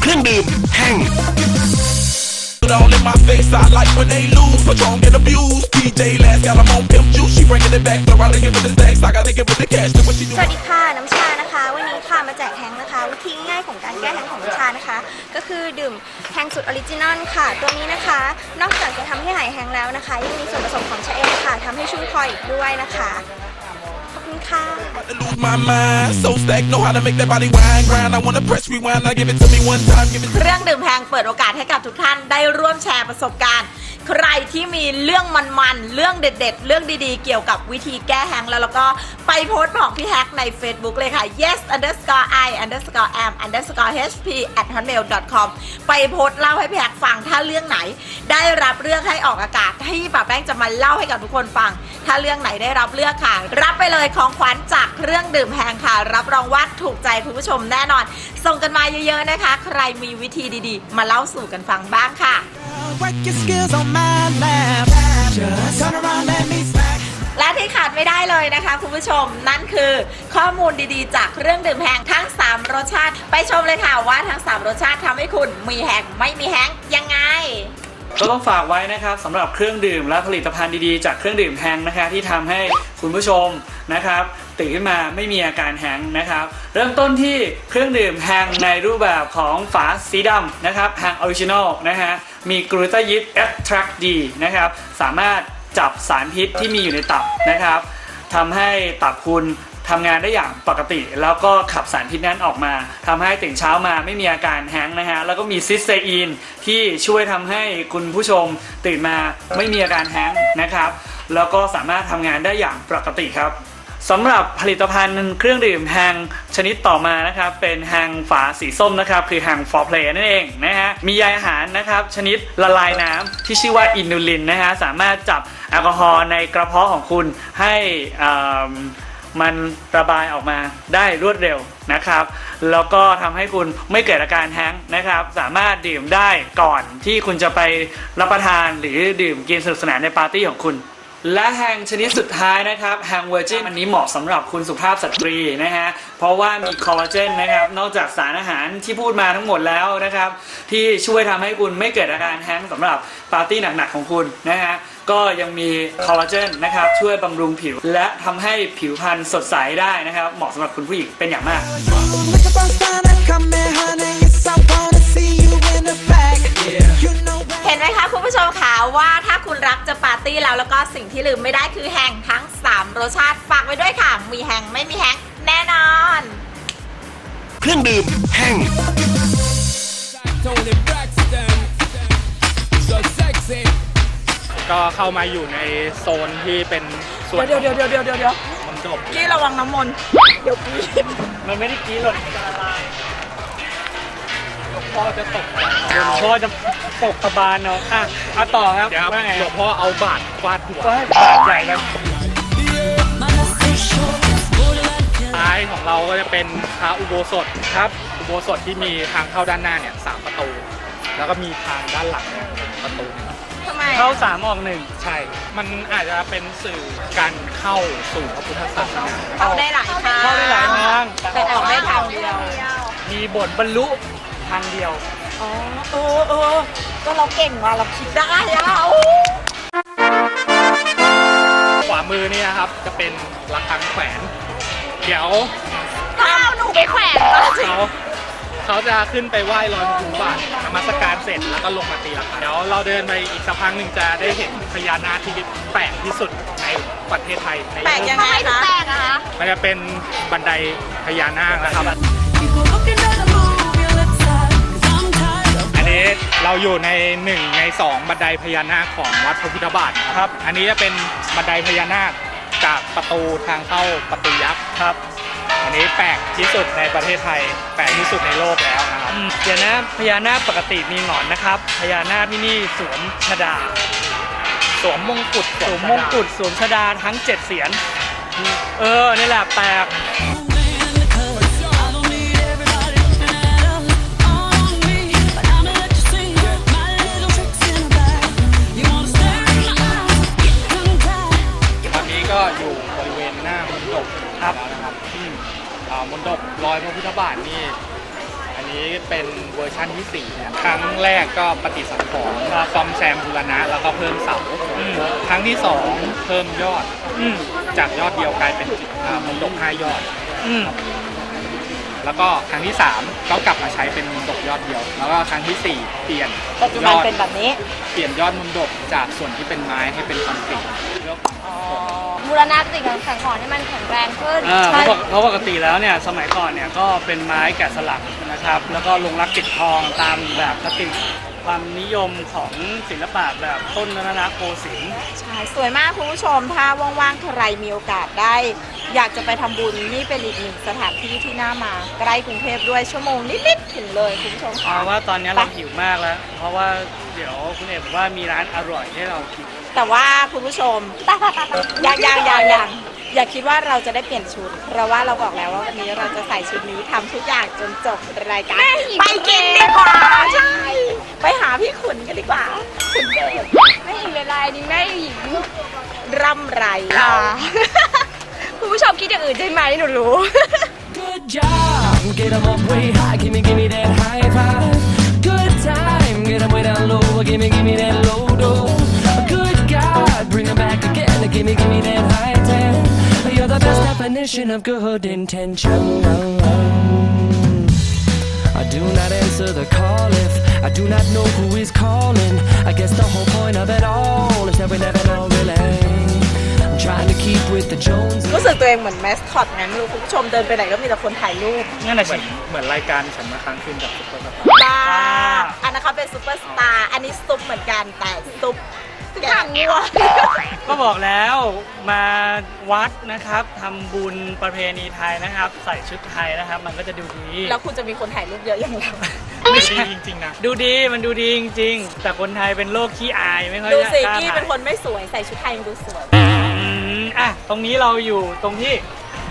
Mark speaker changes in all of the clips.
Speaker 1: เครื่องดื่มแห้ง
Speaker 2: Put all in my face, I like when they lose. Patron get abused. DJ last got 'em on pimp juice. She bringing it back, throw out and give it the stacks. I gotta give it the cash. Do what she
Speaker 3: ส
Speaker 2: do.
Speaker 3: วัสดีค่ะน้ำชานะคะ วันนี้ค่ะมาแจกแฮงค์นะคะวิธีง่ายๆของการแก้แฮงค์ของน้ำชานะคะ ก็คือดื่มแฮงค์สุดออริจินอลค่ะ ตัวนี้นะคะ นอกจากจะทำให้หายแฮงค์แล้วนะคะ ยังมีส่วนผสมของชะเอมค่ะทำให้ชุ่มคออีกด้วยนะคะขอบ คุณค่ะ
Speaker 2: To lose my mind. So stacked, know how to make that body wine grind. I wanna press rewind. Now give it to me one time. Give it
Speaker 4: เครื่องดื่มแพงเปิดโอกาสให้กับทุกท่านได้ร่วมแชร์ประสบการณ์ ใครที่มีเรื่องมันๆ เรื่องเด็ด ๆ เรื่องดีๆ เกี่ยวกับวิธีแก้แฮงแล้วแล้วก็ไปโพสต์บอกพี่แฮกใน Facebook เลยค่ะ yes underscore i underscore am underscore hp at hotmail com ไปโพสต์เล่าให้พี่แฮกฟังถ้าเรื่องไหน ได้รับเลือกให้ออกอากาศที่ป้าแป้งจะมาเล่าให้กับทุกคนฟัง ถ้าเรื่องไหนได้รับเลือกค่ะ รับไปเลยของขวัญจากเครื่องดื่มแพงค่ะ รับรองว่าถูกใจคุณผู้ชมแน่นอน ส่งกันมาเยอะๆนะคะ ใครมีวิธีดีๆ มาเล่าสู่กันฟังบ้างค่ะ
Speaker 5: Work your skills on my lap. Just turn around, let me smack.
Speaker 4: และที่ขาดไม่ได้เลยนะคะคุณผู้ชมนั่นคือข้อมูลดีๆ จากเครื่องดื่มแห้งทั้ง 3 รสชาติ ไปชมเลยค่ะว่าทั้ง 3 รสชาติทำให้คุณมีแห้งไม่มีแห้งยังไง
Speaker 6: ก็ต้องฝากไว้นะครับสำหรับเครื่องดื่มและผลิตภัณฑ์ดีๆ จากเครื่องดื่มแฮงค์นะคะที่ทำให้คุณผู้ชม นะครับตื่นขึ้นมาไม่มีอาการแฮงนะครับ เริ่มต้นที่เครื่องดื่มแฮงในรูปแบบของฝาสีดำนะครับแฮงออริจินอลนะฮะมีกลูตายิดเอ็กทรักดีนะครับสามารถจับสารพิษที่มีอยู่ในตับนะครับทำให้ตับคุณทำงานได้อย่างปกติ แล้วก็ขับสารพิษนั้นออกมาทำให้ตื่นเช้ามาไม่มีอาการแฮงนะฮะแล้วก็มีซิสเตอีนที่ช่วยทำให้คุณผู้ชมตื่นมาไม่มีอาการแฮงนะครับ แล้วก็สามารถทำงานได้อย่างปกติครับ สำหรับผลิตภัณฑ์เครื่องดื่มแฮงชนิดต่อมานะครับเป็นแฮงฝาสีส้มนะครับคือแฮงฟอร์เพลนั่นเองนะฮะมีใยอาหารนะครับชนิดละลายน้ำที่ชื่อว่าอินูลินนะฮะสามารถจับแอลกอฮอล์ในกระเพาะของคุณให้อ่ามันระบายออกมาได้รวดเร็วนะครับ แล้วก็ทำให้คุณไม่เกิดอาการแฮงนะครับ สามารถดื่มได้ก่อนที่คุณจะไปรับประทานหรือดื่มกินสนุกสนานในปาร์ตี้ของคุณ และแฮงชนิดสุดท้ายนะครับแฮงเวอร์จินอันนี้เหมาะสำหรับคุณสุภาพสตรีนะฮะเพราะว่ามีคอลลาเจนนะครับนอกจากสารอาหารที่พูดมาทั้งหมดแล้วนะครับที่ช่วยทำให้คุณไม่เกิดอาการแฮงก์สำหรับปาร์ตี้หนักๆของคุณนะฮะก็ยังมีคอลลาเจนนะครับช่วยบำรุงผิว และทำให้ผิวพรรณสดใสได้นะครับเหมาะสำหรับคุณผู้หญิงเป็นอย่างมาก
Speaker 4: ผู้ชมคะว่าถ้าคุณรักจะปาร์ตี้แล้วแล้วก็สิ่งที่ลืมไม่ได้คือแฮงทั้ง 3 รสชาติฝากไว้ด้วยค่ะ มีแฮงไม่มีแฮงแน่นอน
Speaker 1: เครื่องดื่มแห้ง
Speaker 7: Tony Braxton. So sexy.
Speaker 8: ก็เข้ามาอยู่ในโซนที่เป็นส่วน
Speaker 4: เดี๋ยวเดี๋ยวเดี๋ยวเดี๋ยวเดี๋ยวเดี๋ยว
Speaker 8: มันจบ
Speaker 4: กี้ระวังน้ำมนต์เดี๋ยวกี้
Speaker 6: มันไม่ได้กรีดหรอกมันจะละลาย
Speaker 8: พ่อจะตก
Speaker 6: พ่อจะปกกระบาลเนาะอะเอาต่อครับ
Speaker 8: เดี๋ยวครับ
Speaker 6: ว่าไง
Speaker 8: หลวงพ่อเอาบาทฟาดหัว
Speaker 6: ก็ให้บาดใหญ่แล้ว
Speaker 8: ท้ายของเราก็จะเป็นพระอุโบสถครับอุโบสถที่มีทางเข้าด้านหน้าเนี่ยสามประตู แล้วก็มีทางด้านหลังเนี่ยประตูหนึ่ง
Speaker 4: ทำไม
Speaker 6: เข้าสามออกหนึ่ง
Speaker 8: ใช่ มันอาจจะเป็นสื่อการเข้าสู่พระพุทธศาสนา
Speaker 4: เข้าได้หลายทาง
Speaker 6: เข้าได้หลายทาง
Speaker 4: แต่ออกได้ทางเดียว
Speaker 6: มีบทบรรลุ ทางเดียว
Speaker 4: อ๋อ เออเออก็เราเก่งว่ะเราคิดได้อะโอ้
Speaker 8: ขวามือนี่นะครับจะเป็นระฆังแขวน เดี๋ยว
Speaker 4: ถ้าเอาหนูไปแขวนก็
Speaker 8: เขาเขาจะขึ้นไปไหว้ลอยพระพุทธบาทนมัสการเสร็จแล้วก็ลงมาตีระฆังเดี๋ยวเราเดินไปอีกสักพักหนึ่งจะได้เห็นพญานาคที่แปลกที่สุดในประเทศไทยใน
Speaker 4: แปลกยังไงคะแปลกอะคะ
Speaker 8: มันจะเป็นบันไดพญานาคนะครับอั นนี้เราอยู่ในหนึ่งในสองบันไดพญานาคของวัดพระพุทธบาทนะครับ อันนี้จะเป็นบันไดพญานาคจากประตูทางเข้าประตูยักษ์ครับ อันนี้แปลกที่สุดในประเทศไทย แปลกที่สุดในโลกแล้วนะครับ
Speaker 6: เดี๋ยวนะพญานาคปกติมีหงอนนะครับ พญานาคที่นี่สวมชดา
Speaker 8: สวมมงกุฎ
Speaker 6: สวมมงกุฎสวมชดาทั้งเจ็ดเสียน เออนี่แหละแปลก
Speaker 8: อนนี้ก็อยู่บริเวณหน้ามันตกครับนะครับที่อ่ามนดบรอยพระพุทธบาทนี่ อันนี้เป็นเวอร์ชั่นที่4เนี่ยครั้งแรกก็ปฏิสังขรณ์ซ่อมแซมบูรณะแล้วก็เพิ่มเสาครั้งที่ 2 เพิ่มยอด
Speaker 9: อืม
Speaker 8: จากยอดเดียวกลายเป็นอ่ามนดบ5ยอด
Speaker 9: อืม
Speaker 8: แล้วก็ครั้งที่ 3 ก็กลับมาใช้เป็นมนดบยอดเดียว แล้วก็ครั้งทีสี่4 เปลี่ยน
Speaker 4: ปัจจุ
Speaker 8: ย
Speaker 4: บัน
Speaker 8: อด
Speaker 4: เป็นแบบนี้
Speaker 8: เปลี่ยนยอดมนดบจากส่วนที่เป็นไม้ให้เป็นคอนกรีตเพื่อความ
Speaker 10: บูรณะปฏิสังขรณ์ให้มันแข็งแรงขึ้น
Speaker 9: อ่าเพราะปกเพราะปกติแล้วเนี่ยสมัยก่อนเนี่ยก็เป็นไม้แกะสลักนะครับ แล้วก็ลงรักปิดทองตามแบบคติ ความนิยมของศิลปะแบบต้นนรโกสินทร์
Speaker 4: ใช่สวยมากคุณผู้ชม ถ้าว่างๆใครมีโอกาสได้ อยากจะไปทำบุญนี่เป็นอีกหนึ่งสถานที่ที่น่ามาใกล้กรุงเทพด้วยชั่วโมงนิดๆถึงเลยคุณผู้ชม
Speaker 9: เพ
Speaker 4: ค่ะ
Speaker 9: ราะว่าตอนนี้เรา
Speaker 4: ไป
Speaker 9: หิวมากแล้ว เพราะว่าเดี๋ยวคุณเอกบอกว่ามีร้านอร่อยให้เรากิน
Speaker 4: แต่ว่าคุณผู้ชม ยังยังยังยัง อย่าคิดว่าเราจะได้เปลี่ยนชุด เพราะว่าเราบอกแล้วว่าวันนี้เราจะใส่ชุดนี้ทำทุกอย่างจนจบรายการไปกินดีกว่าใช่ไปหาพี่ขุนกันดีกว่าขุนเดช
Speaker 10: ไม่เห็นเวลานี้แม่หญิง
Speaker 4: ร่ำไร
Speaker 10: อ่าคุณผู้ชมคิดอย่างอื่นใช่ไหมหนูรู้
Speaker 11: Good job, get 'em up way high, gimme, gimme that definition of good intention. I do not answer the call if I do not know who is calling. I guess the whole point of it all is that we never know really. I'm trying to keep with the Joneses.
Speaker 4: รู้สึกตัวเองเหมือนแมสคอตไงไม่รู้คุณผู้ชมเดินไปไหนก็มีแต่คนถ่ายรูป
Speaker 9: นั่นแหละ
Speaker 8: เหมื
Speaker 9: สิ
Speaker 8: อนเหมือนรายการฉันมาค้างคืนกับซุปเปอร์สตาร์
Speaker 4: บ้าอันนั้นเขาเป็นซูเปอร์สตาร์อันนี้ซุปเหมือนกันแต่ซุป แกงงัว
Speaker 9: ก็บอกแล้วมาวัดนะครับทำบุญประเพณีไทยนะครับ ใส่ชุดไทยนะครับ มันก็จะดูดี
Speaker 4: แล้วคุณจะมีคนถ่ายรูปเยอะอย่างเรา
Speaker 8: ไม่ดีจริงๆนะ
Speaker 9: ดูดีมันดูดีจริงๆ แต่คนไทยเป็นโรคขี้อายไม่ค่อย
Speaker 4: ดูสิ
Speaker 9: กล้า
Speaker 4: กี้
Speaker 9: ถ่าย
Speaker 4: เป็นคนไม่สวยใส่ชุดไทยยังดูสวย
Speaker 9: อืมอะตรงนี้เราอยู่ตรงที่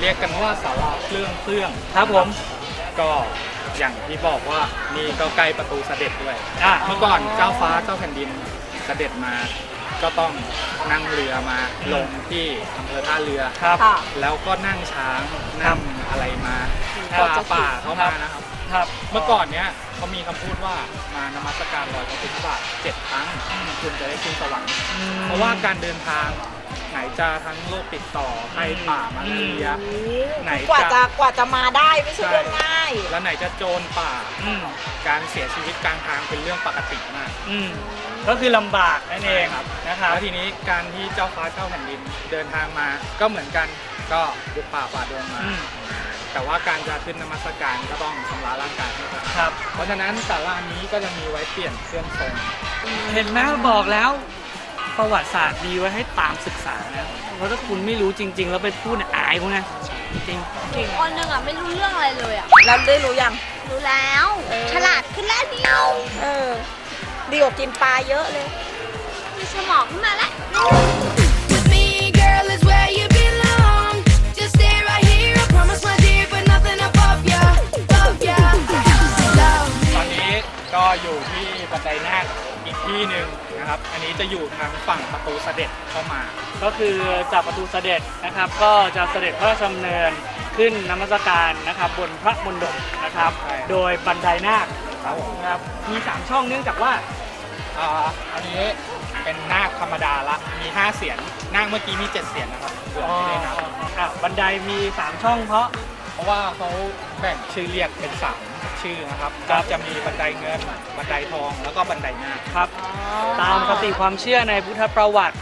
Speaker 8: เรียกกันว่าศาลาเครื่องเครื่อง
Speaker 9: ครับผม
Speaker 8: ก็อย่างที่บอกว่านี่ก็ใกล้ประตูเสด็จด้วย
Speaker 9: อะ
Speaker 8: เมื่อก่อนเจ้าฟ้าเจ้าแผ่นดิน เสด็จมาก็ต้องนั่งเรือมาลงที่อำเภอท่าเรือ
Speaker 9: ครับ
Speaker 4: ค่ะ
Speaker 8: แล้วก็นั่งช้างนั่งอะไรมา
Speaker 9: ครับ
Speaker 8: ป่าป่าเข้ามานะครับ
Speaker 9: ครับ
Speaker 8: เมื่อก่อนเนี้ยเขามีคำพูดว่ามานมัสการรอยพระพุทธบาทเจ็ดครั้งคุณจะได้ขึ้นสวรรค์ เพราะว่าการเดินทาง ไหนจะทั้งโรคติดต่อภัยป่ามาลาเรียไหน
Speaker 4: กว่า
Speaker 8: จะ
Speaker 4: จะกว่าจะมาได้ไม่ใช่เรื่องง่าย
Speaker 8: แล้วไหนจะโจรป่า
Speaker 9: อืม
Speaker 8: การเสียชีวิตกลางทางเป็นเรื่องปกติมาก
Speaker 9: อืมก็คือลำบากนั่นเอง
Speaker 8: ครับ
Speaker 9: นะครับ
Speaker 8: แล้วทีนี้การที่เจ้าฟ้าเจ้าแผ่นดินเดินทางมาก็เหมือนกันก็บุกป่าฝ่าดงมา
Speaker 9: อืม
Speaker 8: แต่ว่าการจะขึ้นนมัสการก็ต้องชำระร่างกายให้สะอาด
Speaker 9: ครับ
Speaker 8: เพราะฉะนั้นศาลานี้ก็จะมีไว้เปลี่ยนเครื่องทรง
Speaker 9: เห็นไหมบอกแล้ว ประวัติศาสตร์มีไว้ให้ตามศึกษานะเพราะถ้าคุณไม่รู้จริง ๆ แล้วไปพูดเนี่ยอายเขานะจริง
Speaker 10: คนหนึ่งอะไม่รู้เรื่องอะไรเลยอะ
Speaker 4: แล้วได้รู้ยัง
Speaker 10: รู้แล้ว
Speaker 4: เออ
Speaker 10: ฉลาดขึ้นแล้วเดียว
Speaker 4: เออดีกว่ากินปลาเยอะเลย
Speaker 10: มีสมองขึ้นมาแล้ว
Speaker 8: ก็อยู่ที่บันไดนาคอีกที่หนึ่งนะครับ อันนี้จะอยู่ทางฝั่งประตูเสด็จเข้ามา
Speaker 9: ก็คือจากประตูเสด็จนะครับ ก็จะเสด็จพระราชดำเนินขึ้นนมัสการนะครับ บนพระมณฑปนะครับ
Speaker 8: ใช่
Speaker 9: โดยบันไดนาค
Speaker 8: ครับผม
Speaker 9: นะครับมีสามช่องเนื่องจากว่า
Speaker 8: อ่าอันนี้เป็นนาคธรรมดาละ มี5เสียนนาคเมื่อกี้มี 7 เสียนนะครับเผื่อไม่ได้นับ
Speaker 9: อะบันไดมี 3 ช่องเพราะ
Speaker 8: เพราะว่าเขาแบ่งชื่อเรียกเป็น3ชื่อนะครับ
Speaker 9: ครั
Speaker 8: ก็
Speaker 9: บ
Speaker 8: จะมีบันไดเงินบันไดทองแล้วก็บันไดนาค
Speaker 9: ครับ ตามคติความเชื่อในพุทธประวัติ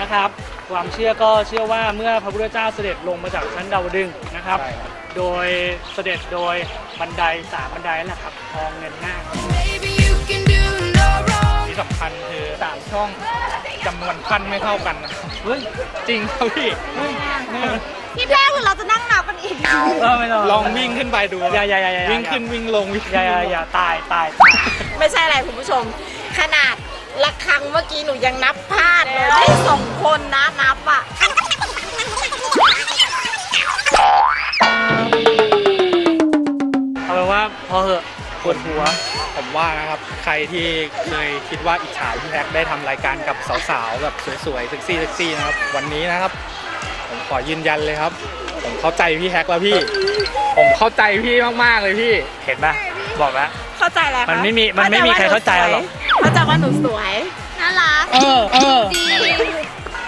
Speaker 9: นะครับ ความเชื่อก็เชื่อว่าเมื่อพระพุทธเจ้าเสด็จลงมาจากชั้นดาวดึงส์นะครับ
Speaker 8: ใช่ครับ
Speaker 9: โดยเสด็จโดยบันไดสามบันไดนั่นแหละครับทองเงินนาค
Speaker 12: Baby, you can do no wrong.
Speaker 8: ที่สำคัญคือ3ช่องจำนวนขั้นไม่เท่ากันนะครับ
Speaker 9: เฮ้ย
Speaker 8: จริงครับพี่
Speaker 10: พี่แพ้คือเราจะนั่งนับกัน
Speaker 8: ขึ้นไปดู
Speaker 9: อย่าอย่าอย่าอย่า
Speaker 8: วิ่งขึ้นวิ่งลงวิ่ง
Speaker 9: อ
Speaker 8: ขึ้น
Speaker 9: ย่าอย่า
Speaker 8: วิ่งลง
Speaker 9: อย่าตายตายตาย
Speaker 4: ไม่ใช่อะไรคุณผู้ชม ขนาดละครังเมื่อกี้หนูยังนับพลาดเลยได้สองคนนะนับอะ
Speaker 9: เอาเป็นว่าพอเหอะปวดหัว
Speaker 8: ผมว่านะครับ ใครที่เคยคิดว่าอิจฉาพี่แท็กได้ทำรายการกับสาวๆแบบสวยๆเซ็กซี่เซ็กซี่นะครับ วันนี้นะครับ ผมขอยืนยันเลยครับ ผมเข้าใจพี่แฮกแล้วพี่ ผมเข้าใจพี่มากๆเลยพี่
Speaker 9: เห็นปะบอกแล้ว
Speaker 4: เข้าใจแล้ว
Speaker 9: มันไม่มีมันไม่มีใครเข้าใจหรอก
Speaker 4: เข้าใจว่าหนูสวย
Speaker 10: น่ารัก
Speaker 8: เออเออ
Speaker 10: จริง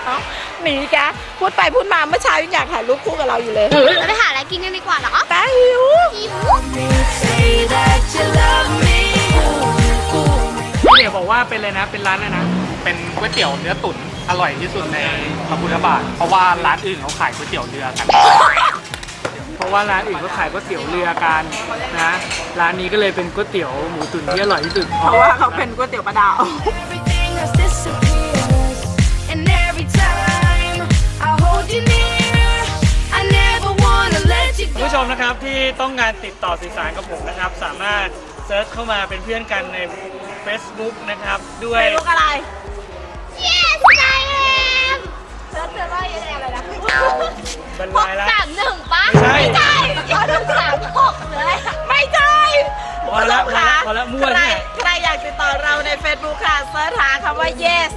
Speaker 4: เอ้าหนีแกพูดไปพูดมาเมื่อเช้ายังอยากถ่ายรูปคู่กับเราอยู่เลย
Speaker 10: เราไปหาอะไรกินกันดีกว่าเหรอ
Speaker 4: แป๊หิว
Speaker 10: หิว
Speaker 12: Say that you love me.
Speaker 9: พี่เดี๋ยวบอกว่าเป็นเลยนะเป็นร้านอะไรนะ
Speaker 8: เป็นก๋วยเตี๋ยวเนื้อตุ๋น อร่อยที่สุดในพระพุทธบาท เพราะว่าร้านอื่นเขาขายก๋วยเตี๋ยวเรือกัน
Speaker 9: เพราะว่าร้านอื่นก็ขายก๋วยเตี๋ยวเรือกันนะร้านนี้ก็เลยเป็นก๋วยเตี๋ยวหมูตุ๋นที่อร่อยที่สุด
Speaker 4: เพราะว่าเขาเป็นก๋วยเตี๋ยวปลาดาว
Speaker 12: Everything else disappears. And every time I hold you near, I never wanna let you
Speaker 9: คุณ
Speaker 12: go.
Speaker 9: ผู้ชมนะครับที่ต้องการติดต่อสื่อสารกับผมนะครับ สามารถเซิร์ชเข้ามาเป็นเพื่อนกันใน Facebook นะครับ ด้วย
Speaker 4: ไม่รู้อะไร เธอเธอว่ายังไงอะไรนะ
Speaker 9: บรร
Speaker 10: ห
Speaker 9: ลากยแล้ว
Speaker 10: สามหนึ่งปะ
Speaker 9: ไม่ใช่
Speaker 10: ยอดสามหกเลย
Speaker 4: ไม่ใช่
Speaker 9: พอละพอละพอละมั่ว
Speaker 4: ใคร
Speaker 9: เนี่ย
Speaker 4: ใครอยากติดต่อเราใน Facebook ค่ะเสิร์ชหาคำว่า yes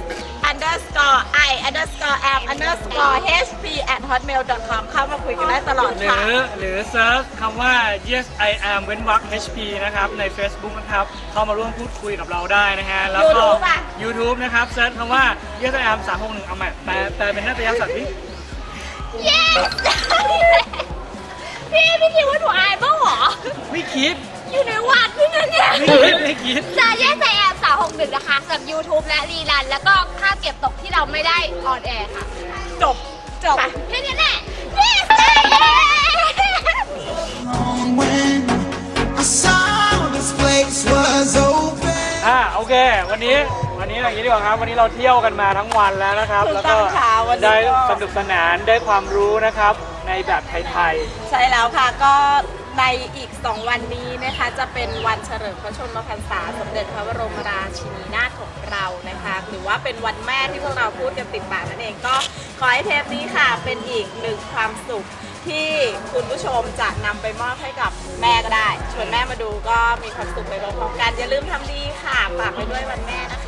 Speaker 4: underscore i underscore am underscore hp at hotmail com เข้ามาคุยกันได้ตลอด
Speaker 9: หรื
Speaker 4: ค่ะ
Speaker 9: อหรือเซิร์ชคำว่า yes I am เว้นวรรค HP นะครับใน Facebook นะครับ เข้ามาร่วมพูดคุยกับเราได้นะฮะ แล้วก็
Speaker 4: YouTube อะ
Speaker 9: YouTube นะครับเซิร์ชคำว่า yes I am 361เอาใหม่แปลแปลเป็นนาฏยสัตว์พี่
Speaker 10: Yes พี่พี่คิดว่าหนูอายบ้างเหรอ
Speaker 9: ไม่คิด
Speaker 10: อยู่ในวัดพี่นั่นเนี่ย
Speaker 9: ไม่คิดไม่คิด
Speaker 10: จะแยกใส่แอบสาวหกหนึ่งนะคะสำหรับ YouTube และรีลัน แล้วก็ค่าเก็บตกที่เราไม่ได้ออนแอร์ค่ะ
Speaker 4: จบ จบ
Speaker 10: แค่นี้แหละ Yes I am
Speaker 5: when I saw this place was open.
Speaker 9: อ่าโอเค วันนี้วันนี้อย่างนี้ดีกว่าครับ วันนี้เราเที่ยวกันมาทั้งวันแล้วนะครับ
Speaker 4: ถูก
Speaker 9: แล้ว
Speaker 4: ต้
Speaker 9: ก็
Speaker 4: องค่ะวันนี้
Speaker 9: ได้
Speaker 4: ก็
Speaker 9: สนุกสนานได้ความรู้นะครับ ในแบบไทย
Speaker 4: ใช่แล้วค่ะก็ ในอีก 2 วันนี้นะคะ จะเป็นวันเฉลิมพระชนมพรรษา สมเด็จพระบรมราชินีนาถของเรานะคะ หรือว่าเป็นวันแม่ที่พวกเราพูดกันติดปากนั่นเองก็ขอให้เทปนี้ค่ะ เป็นอีกหนึ่งความสุขที่คุณผู้ชมจะนำไปมอบให้กับแม่ก็ได้ ชวนแม่มาดูก็มีความสุขไปพร้อมๆกันอย่าลืมทำดีค่ะฝากไปด้วยวันแม่นะคะ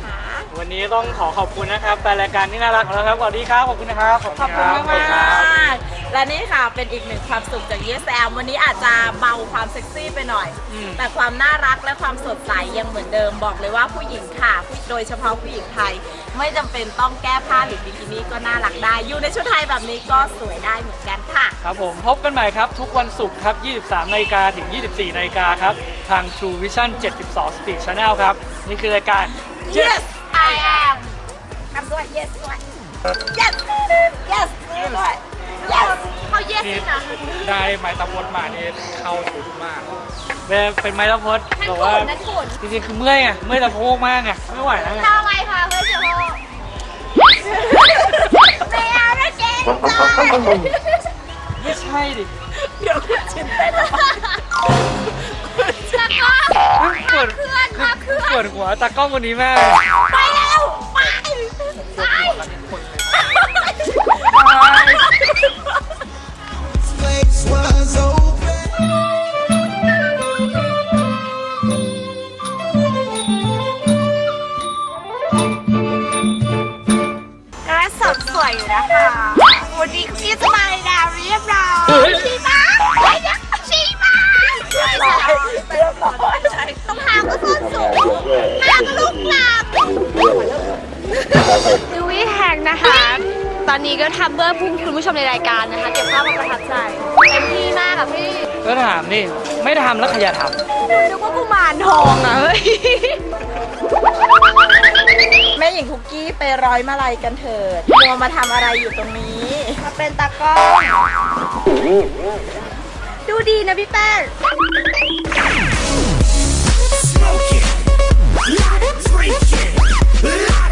Speaker 9: วันนี้ต้องขอขอบคุณนะครับแฟนรายการที่น่ารักของเราครับสวัสดีครับขอบคุณนะครับ
Speaker 4: ขอบคุณมาก
Speaker 9: ขอบคุณครับ
Speaker 4: มากๆและนี่ค่ะเป็นอีกหนึ่งความสุขจาก Yes Am วันนี้อาจจะเบาความเซ็กซี่ไปหน่อย
Speaker 9: อืม
Speaker 4: แต่ความน่ารักและความสดใสยังเหมือนเดิมบอกเลยว่าผู้หญิงค่ะผู้โดยเฉพาะผู้หญิงไทย ไม่จำเป็นต้องแก้ผ้าหรือบิกินี่ก็น่ารักได้ อยู่ในชุดไทยแบบนี้ก็สวยได้เหมือนกันค่ะ
Speaker 9: ครับผมพบกันใหม่ครับ ทุกวันศุกร์ครับ 23นาฬิกาถึง 24นาฬิกาครับ ทาง True Vision 72 Speed Channel ครับ นี่คือรายการ
Speaker 4: Yes I am ทำด้วย Yes ด้วย Yes Yes ด้วย Yes
Speaker 10: เขา yes
Speaker 8: นี่
Speaker 10: ด้วยนะ
Speaker 8: ได้ไม้ตะพดมานี่เข้าชุดมาก
Speaker 9: เป็นเป็นไม้ละพด
Speaker 10: นั่น
Speaker 9: บอก
Speaker 10: ขุ
Speaker 9: ว่าน
Speaker 10: นั่นขุน
Speaker 9: จริงๆคือเมื่อยไงเมื่อยตะโพกมากไงไม่ไหวแล้วไง
Speaker 10: ทำไมคะเฮ้ยเดี๋ยวไม่เอาละเจ๊งจ้า
Speaker 9: ไม่ใช่ดิ
Speaker 4: เดี๋ยวคุณชินไปแล้ว
Speaker 10: แล้วก็
Speaker 9: ปวด
Speaker 10: เคลื่อนมาเคลื่อน
Speaker 9: ปวดหัวตากล้องวันนี้มาก
Speaker 4: ไปแล้วไป นนี้คุกกี้สบายดาวเรียบร้อยชีบ้า
Speaker 10: ไปนะชีมาใช่ใช่
Speaker 4: เรียบร้อย
Speaker 10: ต้องหางก็ส้นสูงหางลูกหลับดูวิแทงนะคะ ตอนนี้ก็ทำเพื่อคุณผู้ชมในรายการนะคะ เก็บภาพมาประทับใจเต็มที่มากอะพี่
Speaker 9: ก็ถามนี่ไม่ทำแล้วใครจะท
Speaker 4: นึกว่ากุมารทองอะเฮ้ย แม่หญิงคุกกี้ไปร้อยมาลัยกันเถิดนัวมาทำอะไรอยู่ตรงนี้ มาเป็นตากล้อดูดีนะพี่แป้ง Drinking, a lot